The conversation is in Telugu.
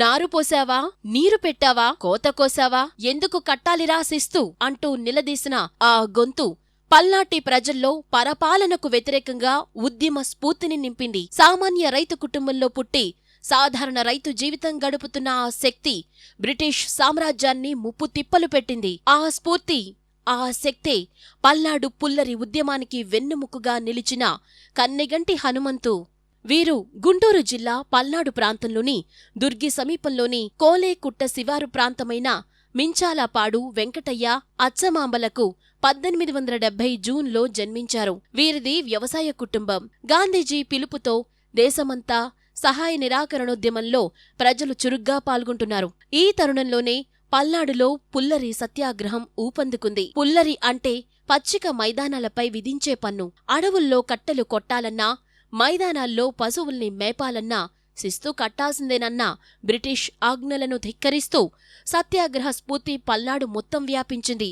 నారు పోసావా నీరు పెట్టావా? కోత కోసావా ఎందుకు కట్టాలిరా శిస్తు అంటూ నిలదీసిన ఆ గొంతు పల్నాటి ప్రజల్లో పరపాలనకు వ్యతిరేకంగా ఉద్యమ స్ఫూర్తిని నింపింది. సామాన్య రైతు కుటుంబంలో పుట్టి సాధారణ రైతు జీవితం గడుపుతున్న ఆ శక్తి బ్రిటిష్ సామ్రాజ్యాన్ని ముప్పు తిప్పలు పెట్టింది. ఆ స్ఫూర్తి ఆ శక్తే పల్నాడు పుల్లరి ఉద్యమానికి వెన్నుముకుగా నిలిచిన కన్నెగంటి హనుమంతు వీరు గుంటూరు జిల్లా పల్నాడు ప్రాంతంలోని దుర్గి సమీపంలోని కోలేకుట్ట శివారు ప్రాంతమైన మించాలపాడు వెంకటయ్య అచ్చమాంబలకు పద్దెనిమిది వందల డెబ్బై జూన్లో జన్మించారు. వీరిది వ్యవసాయ కుటుంబం. గాంధీజీ పిలుపుతో దేశమంతా సహాయ నిరాకరణోద్యమంలో ప్రజలు చురుగ్గా పాల్గొంటున్నారు. ఈ తరుణంలోనే పల్నాడులో పుల్లరి సత్యాగ్రహం ఊపందుకుంది. పుల్లరి అంటే పచ్చిక మైదానాలపై విధించే పన్ను. అడవుల్లో కట్టెలు కొట్టాలన్నా మైదానాల్లో పశువుల్ని మేపాలన్నా శిస్తు కట్టాల్సిందేనన్న బ్రిటిష్ ఆజ్ఞలను ధిక్కరిస్తూ సత్యాగ్రహ స్ఫూర్తి పల్నాడు మొత్తం వ్యాపించింది.